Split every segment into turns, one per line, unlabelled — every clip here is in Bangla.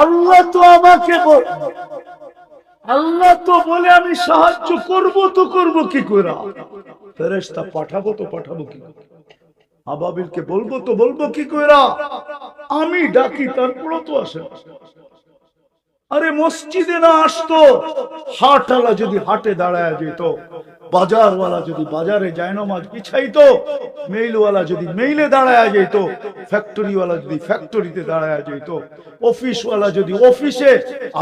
আল্লাহ তো আমাকে আল্লাহ তো বলে আমি সাহায্য করব, তো করব কি করে? ফেরেস্তা পাঠাবো, তো পাঠাবো কি? আবাবিলকে বলব, তো বলব কি কইরা আমি ডাকি, তারপরও তো আসে আরে মসজিদে না আসতো, হাটওয়ালা যদি হাটে দাঁড়ায় যেত বাজারওয়ালা যদি বাজারে যায় নামাজ বিছাইতো মেইলওয়ালা যদি মেইলে দাঁড়ায় যেত ফ্যাক্টরিওয়ালা যদি ফ্যাক্টরিতে দাঁড়ায় যেত অফিসওয়ালা যদি অফিসে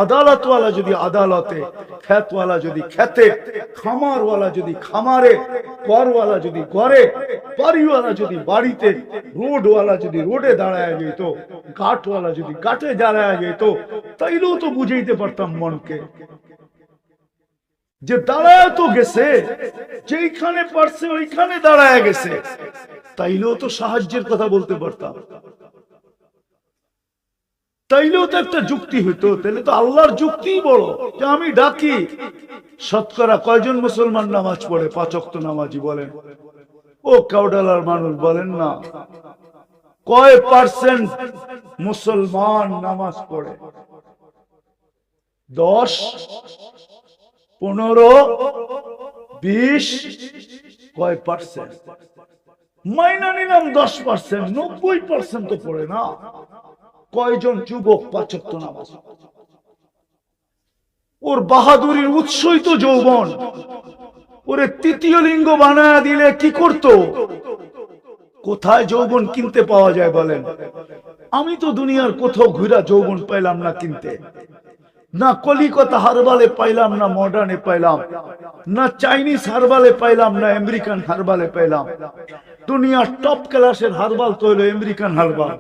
আদালতওয়ালা যদি আদালতে খ্যাতওয়ালা যদি খেতে খামারওয়ালা যদি খামারে করওয়ালা যদি করে বাড়িওয়ালা যদি বাড়িতে, রোডওয়ালা যদি রোডে দাঁড়ায় যেত ঘাটওয়ালা যদি ঘাটে দাঁড়ায় যেত তাইলেও তো বুঝাইতে পারতাম মনকে। যে দাঁড়ায় তো গেছে, যেইখানে পারছে ওইখানে দাঁড়ায় গেছে। তাইলেও তো সাহায্যের কথা বলতে পারতাম। তাইলেও তো একটা যুক্তি হইতো তাহলে তো আল্লাহর যুক্তিই বড়, যে আমি ডাকি। শতকরা কয়জন মুসলমান নামাজ পড়ে পাচক্ত নামাজি বলেন। ও কাউডালার মানুষ বলেন না, কয় পার্সেন্ট মুসলমান নামাজ পড়ে? দশ? পনেরো, বিশ, কয় পার্সেন্ট মাইনা নিলাম দশ পার্সেন্ট নব্বই পার্সেন্ট তো পড়ে না। কয়জন যুবক পাচক্ত নামাজ? ওর বাহাদুরির উৎসই তো যৌবন। ওরে তৃতীয় লিঙ্গ বানায় দিলে কি করতো? কোথায় যৌবন কিনতে পাওয়া যায় বলেন? আমি তো দুনিয়ার কোথাও ঘুরা যৌবন পাইলাম না কিনতে। না কলিকতা হারবালে পাইলাম, না মডার্নে পাইলাম, না চাইনিজ হারবালে পাইলাম, না আমেরিকান হারবালে পাইলাম। দুনিয়ার টপ ক্লাসের হারবাল তো হলো আমেরিকান হারবাল।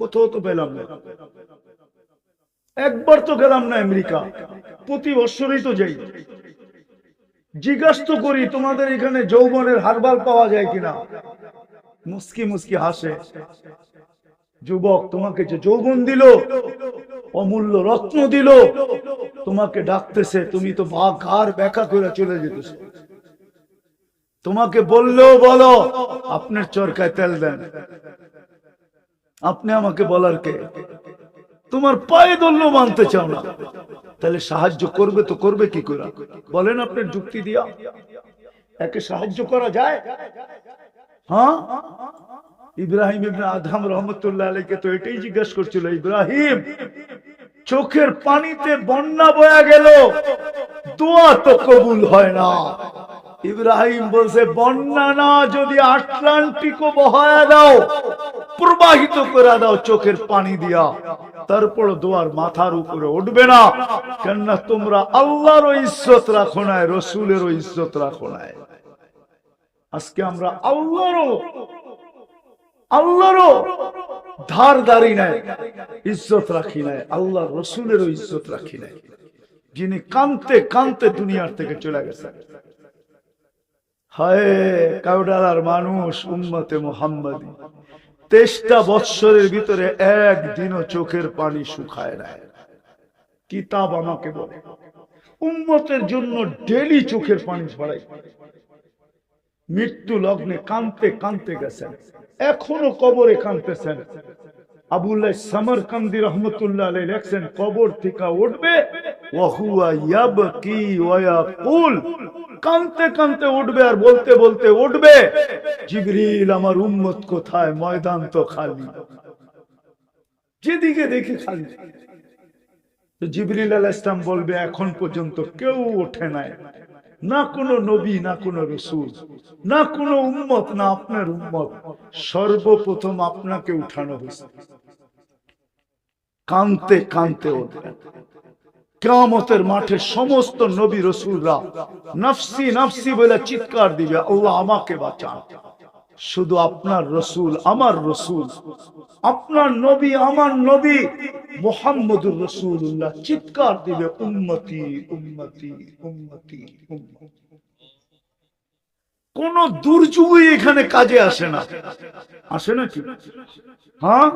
কোথাও তো পেলাম না। একবার তো গেলাম না আমেরিকা। প্রতি বছরই তো যাই। জিজ্ঞাসা তো করি, তোমাদের এখানে যৌবনের হারবাল পাওয়া যায় কিনা? মুস্কি মুস্কি হাসে। যুবক তোমাকে যে যৌবন দিল, অমূল্য রত্ন দিল, তোমাকে ডাকতেছে, তুমি তো ঘর ব্যাখ্যা করে চলে যেতেছ। তোমাকে বললেও বলো, আপনার চরকায় তেল দেন। আপনি আমাকে বলার কে? তোমার পায়ে দল্য মানতে চাও না। তাহলে সাহায্য করবে তো করবে কি করে? বলেন আপনার যুক্তি দিয়া। একে সাহায্য করা যায়? হ্যাঁ? ইব্রাহিম ইবনে আদম রহমতুল্লাহ আলাইকে তো এটাই জিজ্ঞাসা করছিল, ইব্রাহিম, চোখের পানিতে বন্যা বয়া গেল, দোয়া তো কবুল হয় না। ইব্রাহিম বলছে, বন্যা না, যদি আটলান্টিকও বহায়া দাও, প্রবাহিত করে দাও চোখের পানি দিয়া তারপর দোয়ার মাথার উপরে উঠবে না। কেননা তোমরা আল্লাহরও ইজ্জত রাখো না রসুলেরও ইজ্জত রাখো না আজকে আমরা আল্লাহরও আল্লাহরও ধার দাঁড়ি নাই, ইজ্জত রাখি নাই আল্লাহ রসুলেরও ইজ্জত রাখি নাই। যিনি কানতে কানতে দুনিয়ার থেকে চলে গেছে হায় কাউডালার মানুষ উম্মতে মোহাম্মদী। তেইশটা বৎসরের ভিতরে একদিনও চোখের পানি শুকায় নাই। কিতাব আমাকে বলে, উম্মতের জন্য ডেলি চোখের পানি ছড়াই মৃত্যু লগ্নে কানতে কানতে গেছেন। এখনও কবরে কানতেছেন। আমার কোথায়? ময়দান তো খালি। যেদিকে দেখে খালি। জিবরিল আলাহ ইসলাম বলবে, এখন পর্যন্ত কেউ ওঠে নাই। না কোনো নবী, না কোনো রসুল, না কোনো উম্মত, না আপনার উম্মত, সর্বপ্রথম আপনাকে উঠানো হয়েছে। কানতে কানতে কামতের মাঠে সমস্ত নবী রসুলরা, নফসি নফসি বলে চিৎকার দিবে ও আমাকে বাঁচান। শুধু আপনার রসুল, আমার রসুল, আপনার নবী, আমার নবী, মোহাম্মদুর রসুল্লাহ চিৎকার দিবে উন্মতি উন্মতি উন্মতি কোন দুর্যোগই এখানে কাজে আসে না। আসে নাকি হ্যাঁ?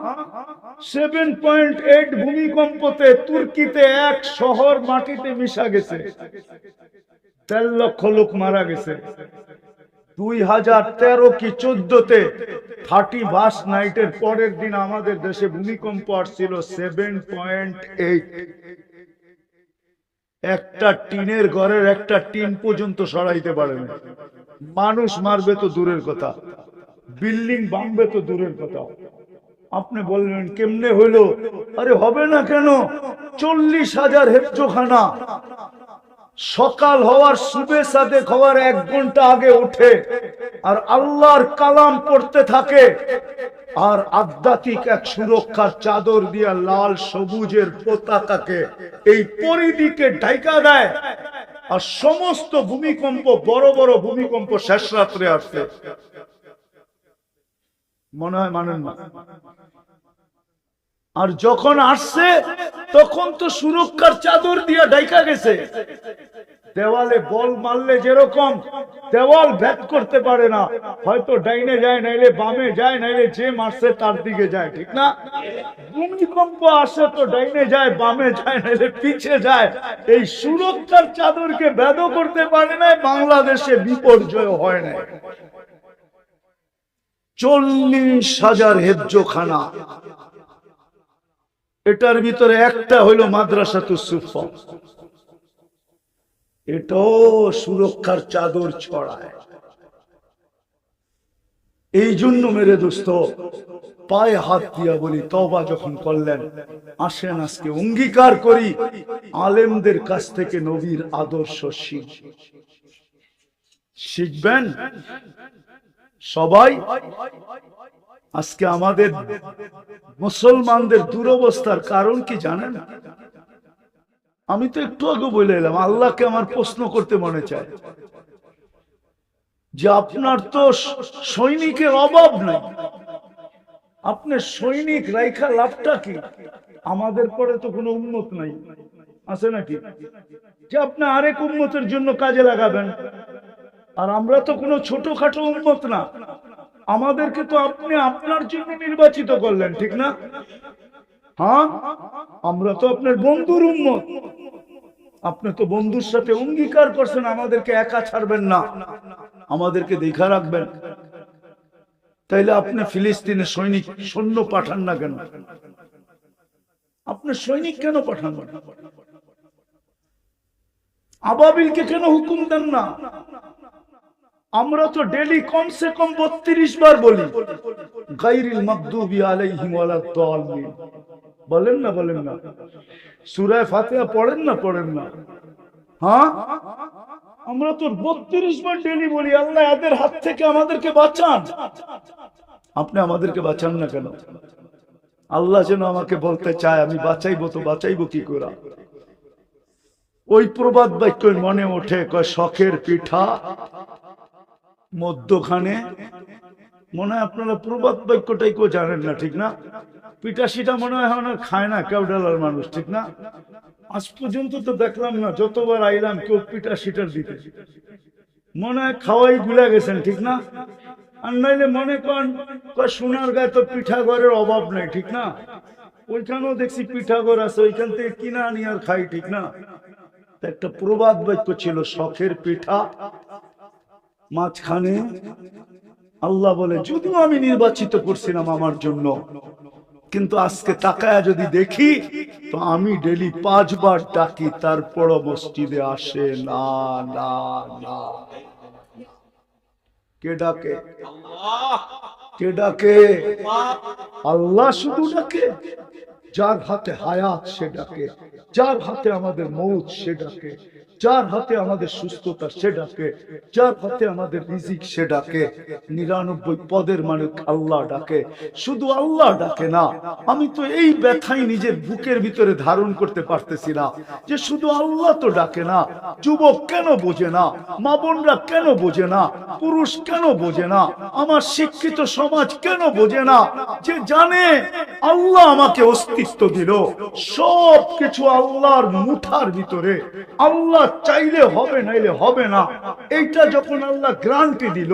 সেভেন পয়েন্ট এইট ভূমিকম্পতে তুর্কিতে এক শহর মাটিতে মিশা গেছে। তের লক্ষ লোক মারা গেছে। দুই হাজার তেরো কি চোদ্দতে থার্টি বাস নাইটের পরের দিন আমাদের দেশে ভূমিকম্প আসছিল সেভেন পয়েন্ট এইট একটা টিনের ঘরের একটা টিন পর্যন্ত সরাইতে পারে না মানুষ মারবে তো দূরের কথা। বিল্ডিং ভাঙবে তো দূরের কথা। আপনি বললেন, কেমনে হইল? আরে হবে না কেন। চল্লিশ হাজার হেফজোখানা। সকাল হওয়ার শুভে সাথে হওয়ার এক ঘণ্টা আগে উঠে আর আল্লাহর কালাম পড়তে থাকে আর আধ্যাত্মিক এক সুরক্ষার চাদর দিয়া লাল সবুজের পতাকাকে এই পরিধিকে ঢাইকা দেয় আর সমস্ত ভূমিকম্প, বড় বড় ভূমিকম্প শেষ রাত্রে আসছে মনে হয় মানেন না? আর যখন আসছে, তখন তো সুরক্ষার চাদর দিয়া ডাইকা গেছে। দেওয়ালে বল মারলে যেরকম, দেওয়াল ভেদ করতে পারে না। হয়তো ডাইনে যায়, নাইলে বামে যায়, নাইলে যে মারছে তার দিকে যায়, ঠিক না? ভূমিকম্প আসে তো ডাইনে যায়, বামে যায়, নাইলে পিছে যায়। এই সুরক্ষার চাদরকে ভেদ করতে পারে না বাংলাদেশে বিপর্যয় হয় না চল্লিশ হাজার হেফজোখানা এটার ভিতরে একটা হইল মাদ্রাসা তুসুফা এটাও সুরক্ষার চাদর ছড়ায়। এই জন্য মেরে দোস্ত, পায়ে হাত দিয়া বলি তবা যখন করলেন, আসেন আজকে অঙ্গীকার করি, আলেমদের কাছ থেকে নবীর আদর্শ শিখ। শিখবেন? সবাই? আজকে আমাদের মুসলমানদের দুরবস্থার কারণ কি জানেন? আমি তো একটু আগে বলে এলাম, আল্লাহকে আমার প্রশ্ন করতে মনে চায়। যে আপনার তো সৈনিকের অভাব নাই। আপনি সৈনিক রাইখা লাভটা কি? আমাদের পরে তো কোনো উন্নত নাই। আছে নাকি? যে আপনি আরেক উন্মতের জন্য কাজে লাগাবেন। আর আমরা তো কোনো ছোটখাটো উন্মত না। আমাদেরকে তো আপনি আপনার জন্য নির্বাচিত করলেন, ঠিক না? হ্যাঁ? আমরা তো আপনার বন্ধুর উন্মত আপনি তো বন্ধুর সাথে অঙ্গীকার করছেন, আমাদেরকে একা ছাড়বেন না। আমাদেরকে দেখা রাখবেন। তাইলে আপনি ফিলিস্তিনে সৈনিক, সৈন্য পাঠান না কেন? আপনি সৈনিক কেন পাঠান আবাবিলকে কেন হুকুম দেন না? আমরা তো ডেলি কমসে কম বত্রিশ বার বলি গাইরিল মকদুবি আলাইহিম ওয়ালাদ-দাল্লিন বলেন না বলেন না। সূরা ফাতিহা পড়েন না পড়েন না। হ্যাঁ? আমরা তো বত্রিশ বার ডেলি বলি, আল্লাহ এদের হাত থেকে আমাদেরকে বাঁচান। আপনি আমাদেরকে বাঁচান না কেন? আল্লাহ যেন আমাকে বলতে চায়, আমি বাঁচাইবো তো বাঁচাইবো কি করে? ওই প্রবাদ বাক্য মনে ওঠে, কয়, শখের পিঠা মধ্যখানে, মনে হয় আপনারা প্রবাদ বাক্যটাই কেউ জানেন না, ঠিক না? পিঠা সিটা মনে হয় না খায় না কেউডালার মানুষ, ঠিক না? আজ পর্যন্ত তো দেখলাম না, যতবার আইলাম কেউ পিঠা সিটার দিতে। মনে হয় খাওয়াই গুলা গেছেন, ঠিক না? আর নাইলে মনে করেন সোনার গায়ে তো পিঠা ঘরের অভাব নাই, ঠিক না? ওইখানেও দেখছি পিঠা ঘর আছে, ওইখান থেকে কিনা আনি আর খাই, ঠিক না? একটা প্রবাদ বাক্য ছিল, শখের পিঠা। মাঝখানে আল্লাহ বলে, যদিও আমি নির্বাচিত করছিলাম আমার জন্য, কিন্তু আজকে তাকায় যদি দেখি, তো আমি ডেলি পাঁচবার ডাকি তারপরও মসজিদে আসে, না না না। কে ডাকে? কে ডাকে? আল্লাহ শুধু ডাকে। যার হাতে হায়াত, সে ডাকে। যার হাতে আমাদের মৌত, সে ডাকে। যার হাতে আমাদের সুস্থতা সে ডাকে, যার হাতে আমাদের রিজিক সে ডাকে, নিরানব্বই পদের মালিক আল্লাহ ডাকে। শুধু আল্লাহ ডাকে না, আমি তো এই ব্যথাই নিজের বুকের ভিতরে ধারণ করতে পারতেছি না যে শুধু আল্লাহ তো ডাকে না, যুবক কেন বোঝে না, মা বোনরা কেন বোঝে না, পুরুষ কেন বোঝে না, আমার শিক্ষিত সমাজ কেন বোঝে না, যে জানে আল্লাহ আমাকে অস্তিত্ব দিল। সব কিছু আল্লাহর মুঠার ভিতরে, আল্লাহ চাইলে হবে, নাইলে হবে না। এইটা যখন আল্লাহ গ্রান্টি দিল,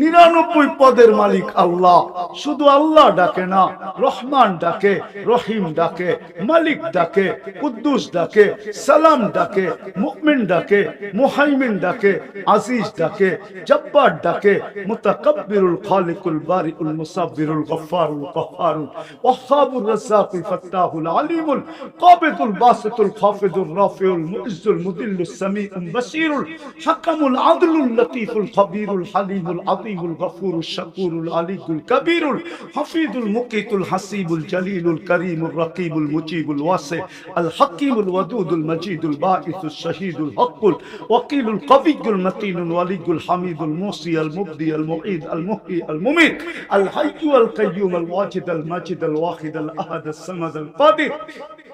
নিরানব্বই পদের মালিক আল্লাহ। শুধু আল্লাহ ডাকে না, রহমান ডাকে, রহিম ডাকে, মালিক ডাকে, কুদ্দুস ডাকে, সালাম ডাকে মুকমিন ডাকে, মুহাইমিন ডাকে, আজিজ ডাকে, জব্বার ডাকে, মুতাকাব্বিরুল খালিকুল বারিকুল মুসাব্বিরুল গফফারুল কহ্হারুল ওয়াহ্হাবুর রাজ্জাকুল ফাত্তাহুল আলিমুল কাবিদুল বাসিতুল খাফিদুর রাফিউল মুইজ্জুল মুদিল্লুস السميع البصير الحكم العدل اللطيف الخبير الحليم العظيم الغفور الشكور العلي الكبير الحفيظ المقيت الحسيب الجليل الكريم الرقيب المجيب الواسع الحكيم الودود المجيد الباعث الشهيد الحق الوكيل القوي المتين الولي الحميد الموصي المبدي المعيد المحيي المميت الحي القيوم الواجد الماجد الواحد الأحد الصمد القادر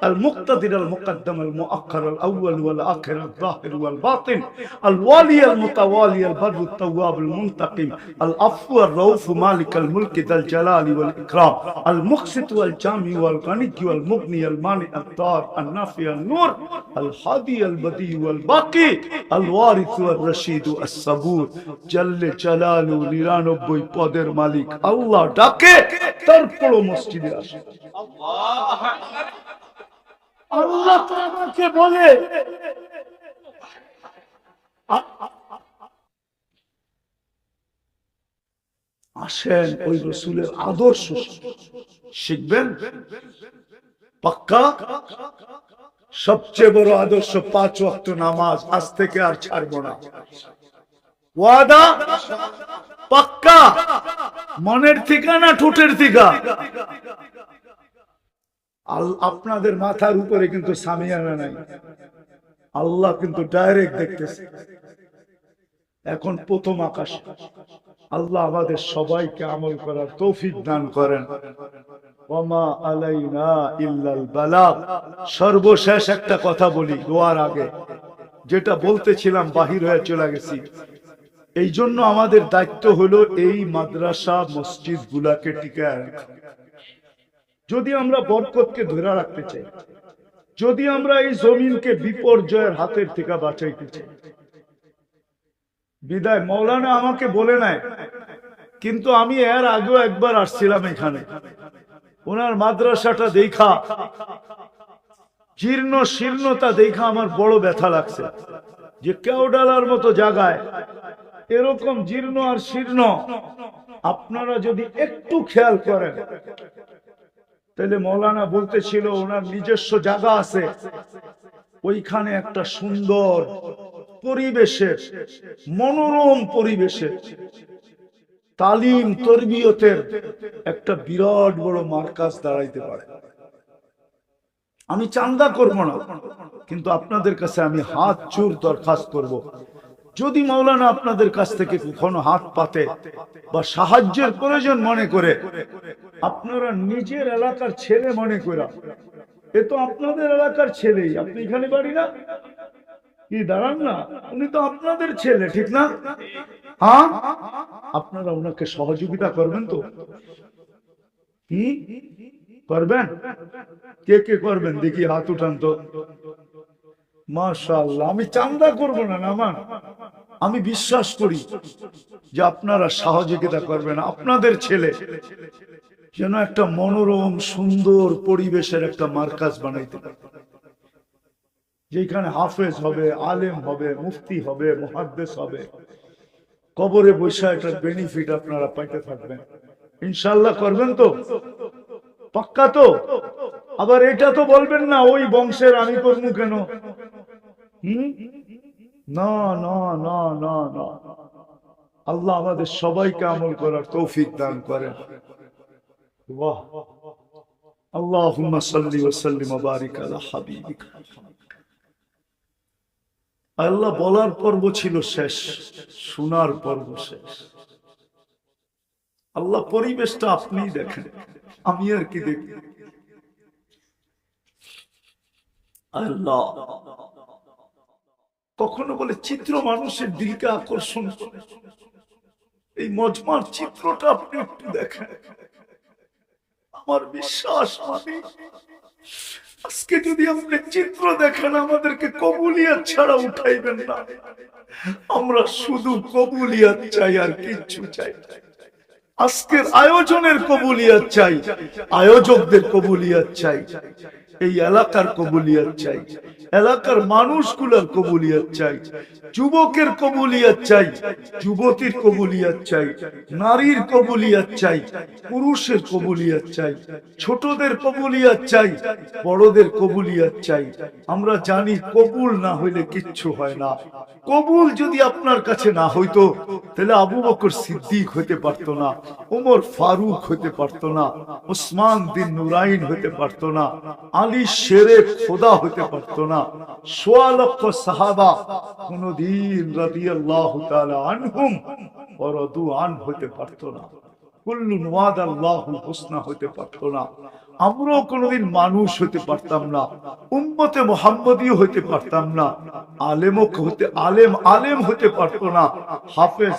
المقتدر المقدم المؤخر الأول والآخر الظاهر والباطن الوالي المتوالي البر التواب المنتقم العفو الرؤوف مالك الملك ذا الجلال والإكرام المقسط والجامع والغني والمغني المانع الدار النافع النور الهادي البديع والباقي الوارث والرشيد الصبور جل جلاله নিরানব্বই পদের মালিক আল্লাহ ডাকে তারপরও মসজিদে আসে আল্লাহ তো আমাকে বলে আ- আসেন ওই রসুলের আদর্শ শিখবেন। পাক্কা? সবচেয়ে বড় আদর্শ পাঁচ ওয়াক্ত নামাজ, আজ থেকে আর ছাড়বো না। ওয়াদা? পাক্কা? মনের ঠিকানা ঠোঁটের ঠিকা? আপনাদের মাথার উপরে কিন্তু সামিয়ানা নাই। আল্লাহ কিন্তু ডাইরেক্ট দেখতেছে। এখন প্রথম আকাশ। আল্লাহ আমাদের সবাইকে আমল করার তৌফিক দান করেন। আলাইনা ইল্লাল সর্বশেষ একটা কথা বলি দোয়ার আগে। যেটা বলতেছিলাম, বাহির হয়ে চলে গেছি। এই জন্য আমাদের দায়িত্ব হলো এই মাদ্রাসা মসজিদ গুলাকে টিকায় যদি আমরা বরকতকে ধরে রাখতে চাই, যদি আমরা এই জমিনকে বিপর্যয়ের হাতের থেকে বাঁচাইতে চাই বিদায়, মৌলানা আমাকে বলে নাই, কিন্তু আমি এর আগেও একবার আসছিলাম এখানে। ওনার মাদ্রাসাটা দেখা, জীর্ণ শীর্ণতা দেখা আমার বড় ব্যথা লাগছে। যে কেওডালার মতো জায়গায় এরকম জীর্ণ আর শীর্ণ, আপনারা যদি একটু খেয়াল করেন, তাহলে মৌলানা বলতেছিল, ওনার নিজস্ব জায়গা আছে, ওইখানে একটা সুন্দর পরিবেশের, মনোরম পরিবেশের, তালিম তরবিয়তের একটা বিরাট বড় মার্কাজ দাঁড়াইতে পারে আমি চান্দা করব না, কিন্তু আপনাদের কাছে আমি হাত চোর দরখাস্ত করব। যদি মাওলানা আপনাদের কাছ থেকে কখনো হাত পাতে বা সাহায্যের প্রয়োজন মনে করে, আপনারা নিজের এলাকার ছেলে মনে করা এ তো আপনাদের এলাকার ছেলেই, আপনি এখানে বাড়ি না কি দাঁড়ান না, উনি তো আপনাদের ছেলে, ঠিক না? হ্যাঁ আপনারা ওনাকে সহযোগিতা করবেন তো। কি? করবেন? কে কে করবেন? দেখি, হাত উঠান তো। মাশাআল্লাহ, আমি চান্দা করব না, আমার। আমি বিশ্বাস করি যে আপনারা সহযোগিতা করবেন, আপনাদের ছেলে। যেন একটা মনোরম, সুন্দর পরিবেশের একটা মার্কাজ বানাইতে পারে। যেখানে হাফেজ হবে আলেম হবে মুফতি হবে মহাদ্দেশ হবে কবরে বৈশা এটার বেনিফিট আপনারা পাইতে থাকবেন ইনশাল্লাহ করবেন তো পাক্কা তো আবার এটা তো বলবেন না ওই বংশের আমি করবো কেন হুম না না না না না আল্লাহ আমাদের সবাইকে আমল করার তৌফিক দান করেন বাহ اللهم صل وسلم وبارك على حبيبك আল্লাহ বলার পর্ব ছিল শেষ, শোনার পর্ব শেষ। আল্লাহ পরিবেশটা আপনি দেখেন, আমি আর কি দেখি? আল্লাহ কখনো বলে চিত্র মানুষের দিলকে আকর্ষণ করে। এই মজমার চিত্রটা আপনি একটু দেখেন। আমার বিশ্বাস আজকে যদি আপনি চিত্র দেখেন, আমাদেরকে কবুলিয়াত ছাড়া উঠাইবেন না আমরা শুধু কবুলিয়াত চাই আর কিচ্ছু চাই না। আজকের আয়োজনের কবুলিয়াত চাই, আয়োজকদের কবুলিয়াত চাই, এই এলাকার কবুলিয়াত চাই, এলাকার মানুষগুলোর কবুলিয়াত চাই, যুবকের কবুলিয়াত চাই, যুবতীর কবুলিয়াত চাই, নারীর কবুলিয়াত চাই, পুরুষের কবুলিয়াত চাই, ছোটদের কবুলিয়াত চাই, বড়দের কবুলিয়াত চাই। আমরা জানি কবুল না হইলে কিচ্ছু হয় না। কবুল যদি আপনার কাছে না হইতো, তাহলে আবু বকর সিদ্দিক হইতে পারতো না। ওমর ফারুক হইতে পারতো না উসমান বিন নুরাইন হইতে পারতো না, আলী শেরে খোদা হইতে পারতো না সোয়া লক্ষ সাহাবা কোনদিন রাদিয়াল্লাহু তাআলা আনহুম ওয়া রাদু আন হইতে পারতো না আমরাও কোনোদিন মানুষ হইতে পারতাম না, উম্মতে মোহাম্মদীয় হইতে পারতাম না, আলেমও হতে, আলেম আলেম হতে পারতো না হাফেজ